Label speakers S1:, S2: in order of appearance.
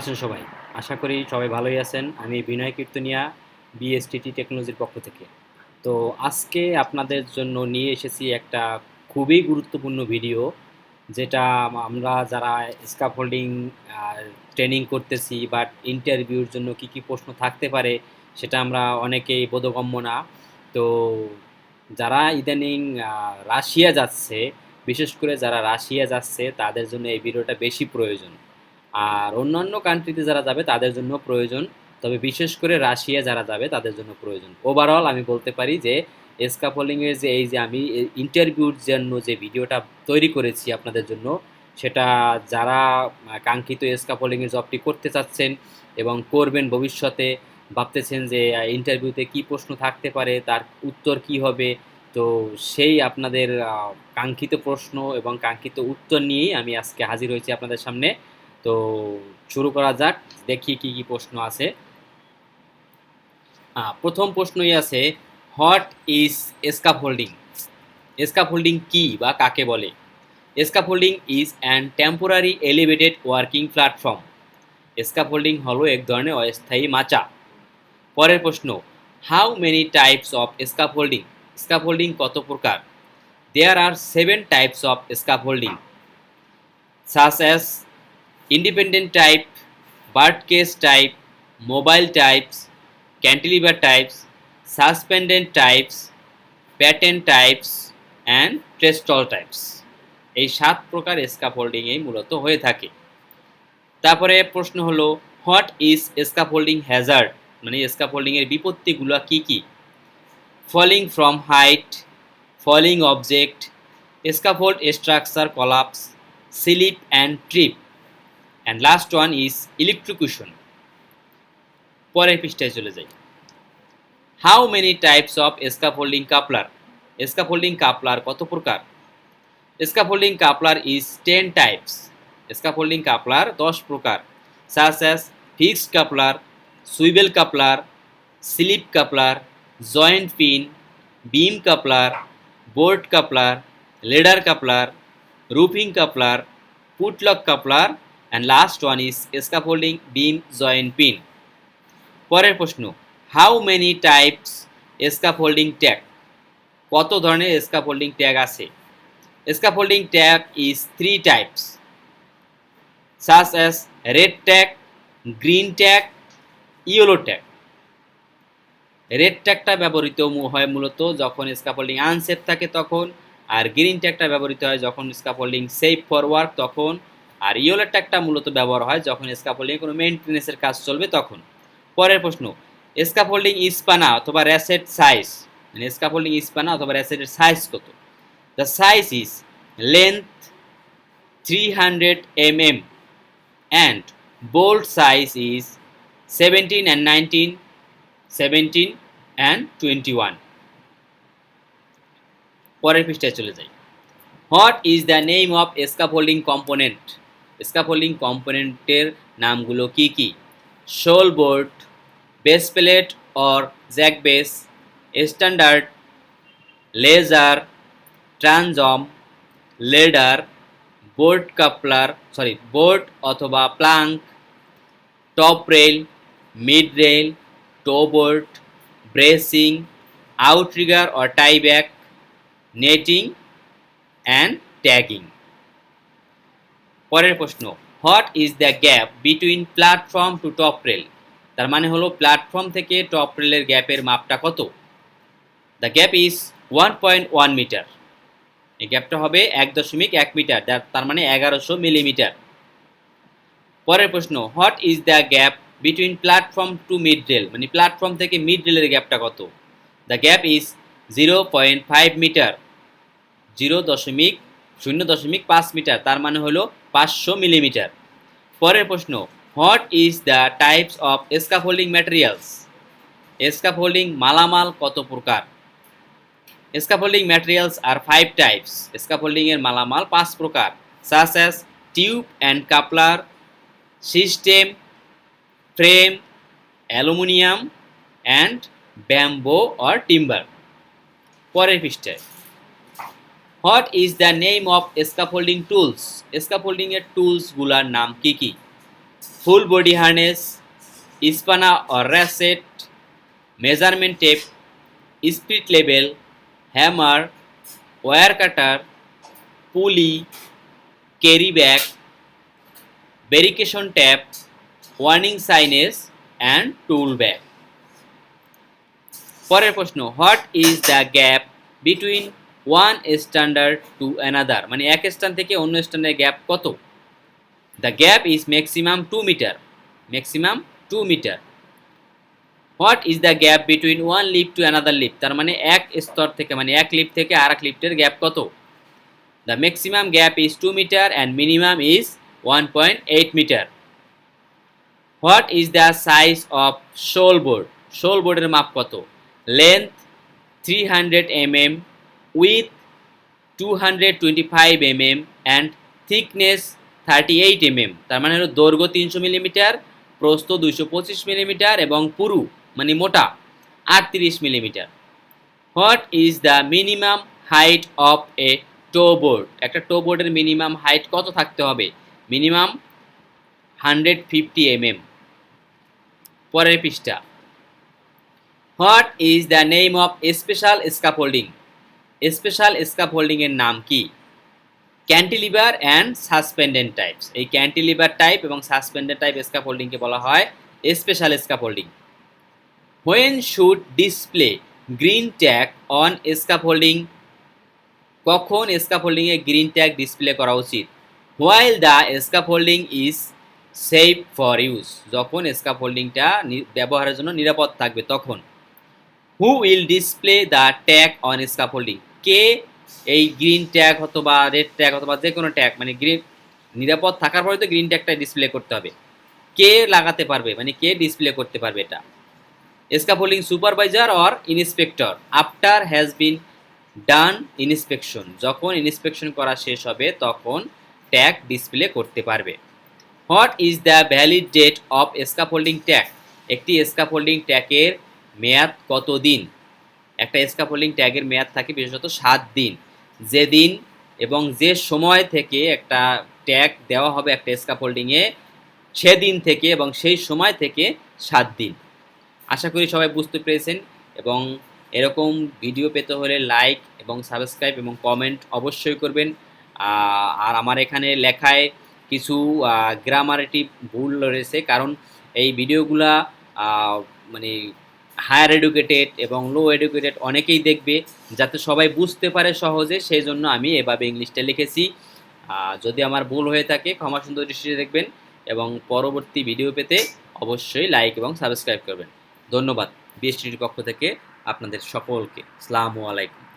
S1: আছেন সবাই। আশা করি সবাই ভালোই আছেন। আমি বিনয় কীর্তনিয়া বিএসটিটি টেকনোলজির পক্ষ থেকে। তো আজকে আপনাদের জন্য নিয়ে এসেছি একটা খুবই গুরুত্বপূর্ণ ভিডিও, যেটা আমরা যারা স্কাপ হোল্ডিং ট্রেনিং করতেছি বাট ইন্টারভিউর জন্য কি কি প্রশ্ন থাকতে পারে, সেটা আমরা অনেকেই বোধগম্য না। তো যারা ইদানিং রাশিয়া যাচ্ছে, বিশেষ করে যারা রাশিয়া যাচ্ছে, তাদের জন্য এই ভিডিওটা বেশি প্রয়োজন। আর অন্যান্য কান্ট্রিতে যারা যাবে, তাদের জন্য প্রয়োজন। তবে বিশেষ করে রাশিয়া যারা যাবে, তাদের জন্য প্রয়োজন। ওভারঅল আমি বলতে পারি যে এসকাপলিংয়ের যে এই যে আমি ইন্টারভিউর জন্য যে ভিডিওটা তৈরি করেছি আপনাদের জন্য, সেটা যারা কাঙ্ক্ষিত এসকাপলিংয়ের জবটি করতে চাচ্ছেন এবং করবেন ভবিষ্যতে, ভাবতেছেন যে ইন্টারভিউতে কি প্রশ্ন থাকতে পারে, তার উত্তর কি হবে, তো সেই আপনাদের কাঙ্ক্ষিত প্রশ্ন এবং কাঙ্ক্ষিত উত্তর নিয়েই আমি আজকে হাজির হয়েছি আপনাদের সামনে। তো শুরু করা যাক, দেখি কি কি প্রশ্ন আছে। প্রথম প্রশ্নই আছে, what is scaffolding scaffolding কি বা কাকে বলে? Scaffolding is an temporary elevated working platform. Scaffolding হলো এক ধরনের অস্থায়ী মাচা। পরের প্রশ্ন, how many types of scaffolding scaffolding কত প্রকার? There are seven types of scaffolding such as independent type, bird case type, mobile types, cantilever types, suspended types, pattern types and trestle types. এই সাত প্রকার স্কাফোল্ডিং এই মূলত হয়ে থাকে। তারপরে প্রশ্ন হলো হোয়াট ইজ স্কাফোল্ডিং হ্যাজার্ড মানে স্কাফোল্ডিং এর বিপত্তিগুলো কি কি? Falling from height falling object scaffold structure collapse slip and trip and last one is electrocution পরের পৃষ্ঠায় চলে যাই। How many types of scaffolding coupler scaffolding coupler কত প্রকার? Scaffolding coupler is ten types scaffolding coupler দশ প্রকার। Such as fixed coupler swivel coupler slip coupler joint pin beam coupler board coupler ladder coupler roofing coupler putlog coupler and last one is scaffolding beam joint pin পরের প্রশ্ন how many types scaffolding tag কত ধরনের scaffolding tag আছে? Scaffolding tag is three types such as red tag green tag yellow tag red ট্যাগটা ব্যবহৃত হয় মূলত যখন scaffolding unsafe থাকে তখন, আর গ্রিন ট্যাগটা ব্যবহৃত হয় যখন স্কাফোল্ডিং সেফ ফর ওয়ার্ক তখন আর ইয়েলো ট্যাগটা মূলত ব্যবহার হয় যখন স্কাফোল্ডিং কোনো মেনটেন্যান্সের কাজ চলবে তখন। পরের প্রশ্ন স্কাফোল্ডিং ইস্পানা অথবা র্যাসেট সাইজ মানে স্কাফোল্ডিং ইস্পানা অথবা র্যাসেটের সাইজ কত? The size is length three hundred M M and bolt size is seventeen and nineteen seventeen and twenty one পরের পৃষ্ঠায় চলে যাই। What is the name of scaffolding component scaffolding কম্পোনেন্টের নামগুলো কি কি? Sole board base plate or jack base standard ledger transom ladder board coupler sorry board অথবা plank top rail mid rail toe board bracing outrigger or tieback netting and tagging পরের প্রশ্ন, what is the gap between platform to top rail? তার মানে হলো platform থেকে top রেলের গ্যাপের মাপটা কত? The gap is one point one metre. এই গ্যাপটা হবে এক দশমিক এক মিটার তার মানে এগারোশো মিলিমিটার। পরের প্রশ্ন, what is the gap between platform to mid rail? মানে প্ল্যাটফর্ম থেকে মিড রেলের গ্যাপটা কত? The gap is zero point five metre. Zero দশমিক শূন্য দশমিক পাঁচ মিটার, তার মানে হলো পাঁচশো মিলিমিটার। পরের প্রশ্ন, what is the types of scaffolding materials? Scaffolding মালামাল কত প্রকার? Scaffolding materials are five types scaffolding এর মালামাল পাঁচ প্রকার such as tube and coupler system frame aluminium and bamboo or timber পরের পৃষ্ঠায় what is the name of scaffolding tools scaffolding এর টুলসগুলার নাম কী কী? ফুল বডি হার্নেস ইস্পানা or ratchet measurement tape spirit level hammer wire cutter pulley carry bag ভেরিকেশন tape warning signs and tool bag পরের প্রশ্ন what is the gap between one standard to another মানে এক স্থান থেকে অন্য স্থানের গ্যাপ কত? The gap is maximum two metre maximum two metre what is the gap between one lift to another lift তার মানে এক স্তর থেকে মানে এক লিপ থেকে আর এক লিফটের গ্যাপ কত the maximum gap is two metre and minimum is one point eight metre what is the size of sole board sole বোর্ডের মাপ কত? Length three hundred M M M and thickness thirty eight M M তার মানে হলো দৈর্ঘ্য তিনশো millimetre প্রস্থ দুইশো পঁচিশ মিলিমিটার এবং পুরু মানে মোটা, আটত্রিশ millimetre what is the minimum height of a toe board একটা টো বোর্ডের মিনিমাম হাইট কত থাকতে হবে? Minimum hundred fifty M M পরের পৃষ্ঠা। What is the name of special scaffolding special স্কাফোল্ডিংয়ের নাম কি? Cantilever and suspended types. এই ক্যান্টিলিভার টাইপ এবং সাসপেন্ডেড টাইপ স্কাফোল্ডিংকে বলা হয় special scaffolding when should display green tag on scaffolding কখন স্কাফোল্ডিংয়ে গ্রিন ট্যাগ ডিসপ্লে করা উচিত? While the scaffolding is safe for use যখন স্কাফোল্ডিংটা ব্যবহারের জন্য নিরাপদ থাকবে, তখন। Who will display the tag on scaffolding কে এই গ্রিন ট্যাগ অথবা রেড ট্যাগ অথবা যে কোনো ট্যাগ মানে গ্রিন নিরাপদ থাকার পরে তো গ্রিন ট্যাগটা ডিসপ্লে করতে হবে। কে লাগাতে পারবে? মানে কে ডিসপ্লে করতে পারবে এটা? Scaffolding supervisor or inspector after has been done inspection যখন ইন্সপেকশন করা শেষ হবে, তখন ট্যাগ ডিসপ্লে করতে পারবে। What is the valid date of scaffolding tag একটি স্কাফোল্ডিং ট্যাগের মেয়াদ কত দিন একটা স্কাফোল্ডিং ট্যাগের মেয়াদ থাকে বিশেষত সাত দিন। যেদিন এবং যে সময় থেকে একটা ট্যাগ দেওয়া হবে একটা স্কাফোল্ডিংয়ে সেদিন থেকে এবং সেই সময় থেকে সাত দিন। আশা করি সবাই বুঝতে পেরেছেন এবং এরকম ভিডিও পেতে হলে লাইক এবং সাবস্ক্রাইব এবং কমেন্ট অবশ্যই করবেন। আর আমার এখানে লেখায় কিছু গ্রামারেটিভ ভুল রয়েছে কারণ এই ভিডিওগুলা মানে হায়ার এডুকেটেড এবং লো এডুকেটেড অনেকেই দেখবে, যাতে সবাই বুঝতে পারে সহজে, সেই জন্য আমি এভাবে ইংলিশটা লিখেছি। যদি আমার ভুল হয়ে থাকে, ক্ষমা সুন্দর দৃষ্টিতে দেখবেন এবং পরবর্তী ভিডিও পেতে অবশ্যই লাইক এবং সাবস্ক্রাইব করবেন। ধন্যবাদ বিএসটির পক্ষ থেকে আপনাদের সকলকে। সালামু আলাইকুম।